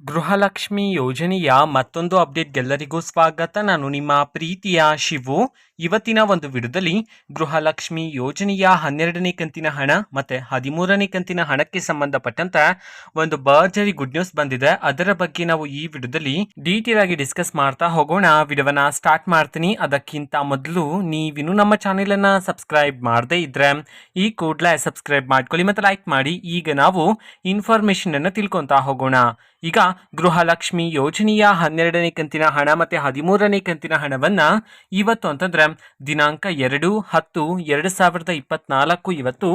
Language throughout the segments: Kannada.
ಗೃಹಲಕ್ಷ್ಮಿ ಯೋಜನೆಯ ಮತ್ತೊಂದು ಅಪ್ಡೇಟ್ಗೆಲ್ಲರಿಗೂ ಸ್ವಾಗತ. ನಾನು ನಿಮ್ಮ ಪ್ರೀತಿಯ ಶಿವು. ಇವತ್ತಿನ ಒಂದು ವಿಡಿಯೋದಲ್ಲಿ ಗೃಹಲಕ್ಷ್ಮಿ ಯೋಜನೆಯ ಹನ್ನೆರಡನೇ ಕಂತಿನ ಹಣ ಮತ್ತೆ ಹದಿಮೂರನೇ ಕಂತಿನ ಹಣಕ್ಕೆ ಸಂಬಂಧಪಟ್ಟಂತ ಒಂದು ಬರ್ಜರಿ ಗುಡ್ ನ್ಯೂಸ್ ಬಂದಿದೆ. ಅದರ ಬಗ್ಗೆ ನಾವು ಈ ವಿಡಿಯೋದಲ್ಲಿ ಡೀಟೇಲ್ ಆಗಿ ಡಿಸ್ಕಸ್ ಮಾಡ್ತಾ ಹೋಗೋಣ. ವಿಡಿಯೋವನ್ನ ಸ್ಟಾರ್ಟ್ ಮಾಡ್ತೀನಿ. ಅದಕ್ಕಿಂತ ಮೊದಲು ನೀವಿನ್ನು ನಮ್ಮ ಚಾನೆಲ್ ಅನ್ನ ಸಬ್ಸ್ಕ್ರೈಬ್ ಮಾಡದೇ ಇದ್ರೆ ಈ ಕೂಡಲೇ ಸಬ್ಸ್ಕ್ರೈಬ್ ಮಾಡ್ಕೊಳ್ಳಿ ಮತ್ತೆ ಲೈಕ್ ಮಾಡಿ. ಈಗ ನಾವು ಇನ್ಫಾರ್ಮೇಶನ್ ಅನ್ನು ತಿಳ್ಕೊಂತಾ ಹೋಗೋಣ. ಈಗ ಗೃಹಲಕ್ಷ್ಮಿ ಯೋಜನೆಯ ಹನ್ನೆರಡನೇ ಕಂತಿನ ಹಣ ಮತ್ತೆ ಹದಿಮೂರನೇ ಕಂತಿನ ಹಣವನ್ನ ಇವತ್ತು ಅಂತಂದ್ರೆ ದಿನಾಂಕ ಎರಡು, ಹತ್ತು, ಎರಡು ಸಾವಿರದ ಇಪ್ಪತ್ನಾಲ್ಕು ಇವತ್ತು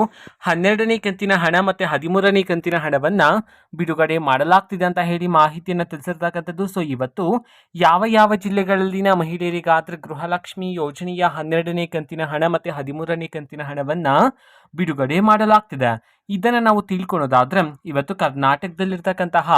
ಹನ್ನೆರಡನೇ ಕಂತಿನ ಹಣ ಮತ್ತೆ ಹದಿಮೂರನೇ ಕಂತಿನ ಹಣವನ್ನ ಬಿಡುಗಡೆ ಮಾಡಲಾಗ್ತಿದೆ ಅಂತ ಹೇಳಿ ಮಾಹಿತಿಯನ್ನು ತಿಳಿಸಿರ್ತಕ್ಕಂಥದ್ದು. ಸೊ ಇವತ್ತು ಯಾವ ಯಾವ ಜಿಲ್ಲೆಗಳಲ್ಲಿನ ಮಹಿಳೆಯರಿಗಾದ್ರೆ ಗೃಹಲಕ್ಷ್ಮಿ ಯೋಜನೆಯ ಹನ್ನೆರಡನೇ ಕಂತಿನ ಹಣ ಮತ್ತೆ ಹದಿಮೂರನೇ ಕಂತಿನ ಹಣವನ್ನ ಬಿಡುಗಡೆ ಮಾಡಲಾಗ್ತಿದೆ. ಇದನ್ನು ನಾವು ತಿಳ್ಕೊಳೋದಾದ್ರೆ, ಇವತ್ತು ಕರ್ನಾಟಕದಲ್ಲಿರ್ತಕ್ಕಂತಹ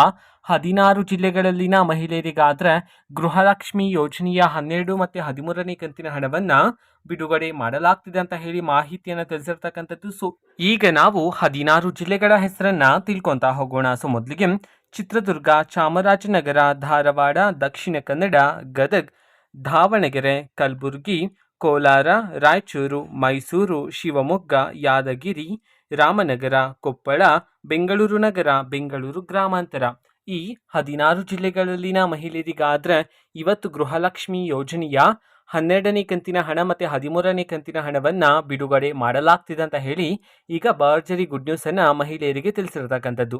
ಹದಿನಾರು ಜಿಲ್ಲೆಗಳಲ್ಲಿನ ಮಹಿಳೆಯರಿಗಾದ್ರೆ ಗೃಹಲಕ್ಷ್ಮಿ ಯೋಜನೆಯ ಹನ್ನೆರಡು ಮತ್ತು ಹದಿಮೂರನೇ ಕಂತಿನ ಹಣವನ್ನು ಬಿಡುಗಡೆ ಮಾಡಲಾಗ್ತಿದೆ ಅಂತ ಹೇಳಿ ಮಾಹಿತಿಯನ್ನು ತಿಳಿಸಿರ್ತಕ್ಕಂಥದ್ದು. ಸೊ ಈಗ ನಾವು ಹದಿನಾರು ಜಿಲ್ಲೆಗಳ ಹೆಸರನ್ನ ತಿಳ್ಕೊತಾ ಹೋಗೋಣ. ಸೊ ಮೊದಲಿಗೆ ಚಿತ್ರದುರ್ಗ, ಚಾಮರಾಜನಗರ, ಧಾರವಾಡ, ದಕ್ಷಿಣ ಕನ್ನಡ, ಗದಗ್, ದಾವಣಗೆರೆ, ಕಲಬುರಗಿ, ಕೋಲಾರ, ರಾಯಚೂರು, ಮೈಸೂರು, ಶಿವಮೊಗ್ಗ, ಯಾದಗಿರಿ ರಾಮನಗರ, ಕೊಪ್ಪಳ, ಬೆಂಗಳೂರು ನಗರ, ಬೆಂಗಳೂರು ಗ್ರಾಮಾಂತರ. ಈ ಹದಿನಾರು ಜಿಲ್ಲೆಗಳಲ್ಲಿನ ಮಹಿಳೆಯರಿಗಾದ್ರೆ ಇವತ್ತು ಗೃಹಲಕ್ಷ್ಮಿ ಯೋಜನೆಯ ಹನ್ನೆರಡನೇ ಕಂತಿನ ಹಣ ಮತ್ತು ಹದಿಮೂರನೇ ಕಂತಿನ ಹಣವನ್ನು ಬಿಡುಗಡೆ ಮಾಡಲಾಗ್ತಿದೆ ಅಂತ ಹೇಳಿ ಈಗ ಭರ್ಜರಿ ಗುಡ್ ನ್ಯೂಸನ್ನು ಮಹಿಳೆಯರಿಗೆ ತಿಳಿಸಿರ್ತಕ್ಕಂಥದ್ದು.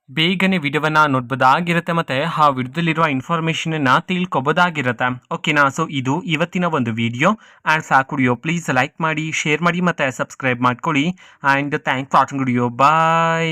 ಬೇಗನೆ ವಿಡಿಯೋವನ್ನ ನೋಡ್ಬೋದಾಗಿರುತ್ತೆ ಮತ್ತೆ ಆ ವಿಡಿಯೋದಲ್ಲಿರುವ ಇನ್ಫಾರ್ಮೇಷನ್ ಅನ್ನ ತಿಳ್ಕೊಬೋದಾಗಿರುತ್ತೆ ಓಕೆನಾ ಸೊ ಇದು ಇವತ್ತಿನ ಒಂದು ವಿಡಿಯೋ ಆ್ಯಂಡ್ ಸಾಕು ವಿಡಿಯೋ ಪ್ಲೀಸ್ ಲೈಕ್ ಮಾಡಿ ಶೇರ್ ಮಾಡಿ ಮತ್ತೆ ಸಬ್ಸ್ಕ್ರೈಬ್ ಮಾಡ್ಕೊಳ್ಳಿ. And thank for watching video bye